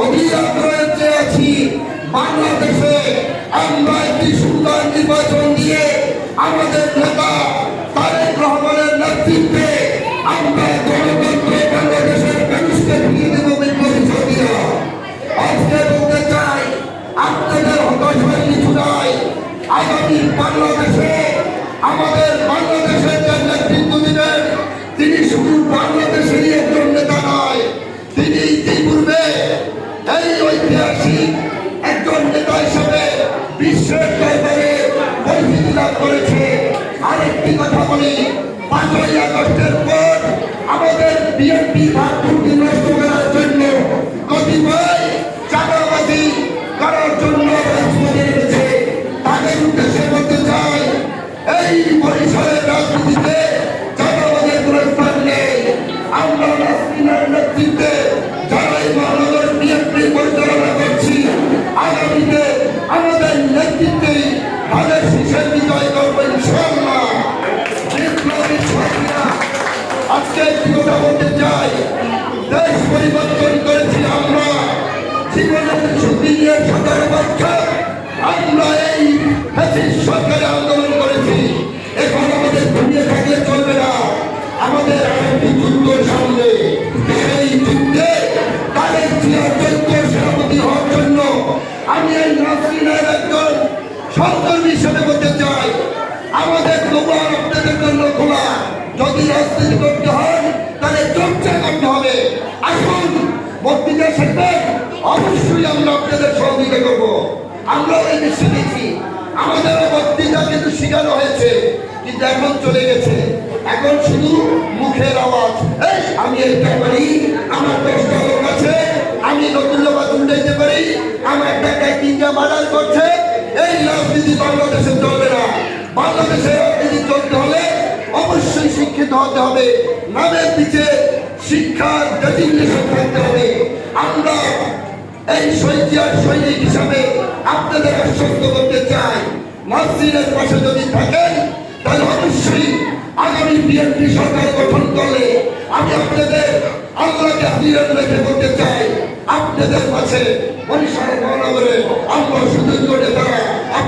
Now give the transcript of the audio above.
অধিকার রয়েছে আছি। বাংলাদেশে আমরা একটি সুন্দর নির্বাচন দিয়ে আমাদের নেতা তারেক রহমানের নেতৃত্বে আমরা গণতন্ত্র বাংলাদেশের মানুষকে ফিরিয়ে দেবো বিপ্লবী সঙ্গীরা আজকে বলতে চাই, আপনাদের বাংলাদেশে, আমাদের বাংলাদেশের বিশ্বের দরবারে পরিচিতি লাভ করেছে। আরেকটি কথা বলি পাঁচই আগস্টের পর সহকর্মী হিসেবে বলতে চাই, আমাদের দোকান আপনাদের জন্য খোলা যদি রাজনীতি করতে হয়, তাহলে চর্চা করতে হবে। আসুন বক্তৃতা শিখবেন অবশ্যই আমরা আপনাদের সহযোগিতা করব। আমরাও এই বিশ্বে দিচ্ছি আমাদেরও বক্তৃতা কিন্তু শেখানো হয়েছে, কিন্তু এখন চলে গেছে। এখন শুধু মুখের আওয়াজ। এই, আমি এইটা পারি আমার দশটা লোক আছে, আমি নতুন বাতুন দিতে পারি। আমার টাকায় তিনটা বাজার করছে। রাজনীতি বাংলাদেশে চলবে না বাংলাদেশে রাজনীতি চলতে হলে অবশ্যই শিক্ষিত হতে হবে। নামের পিছে শিক্ষার ডেজিগনেশন থাকতে হবে। আমরা এই শৈতিয়ার সৈনিক হিসাবে আপনাদের আশ্বস্ত করতে চাই। মসজিদের পাশে যদি থাকেন, তাহলে অবশ্যই আগামী বিএনপি সরকার গঠন করলে আমি আপনাদের আল্লাহকে হাজিরান রেখে বলতে চাই। আপনাদের কাছে সুযোগ্য নেতারা আপনাদের পাশে আছি থাকব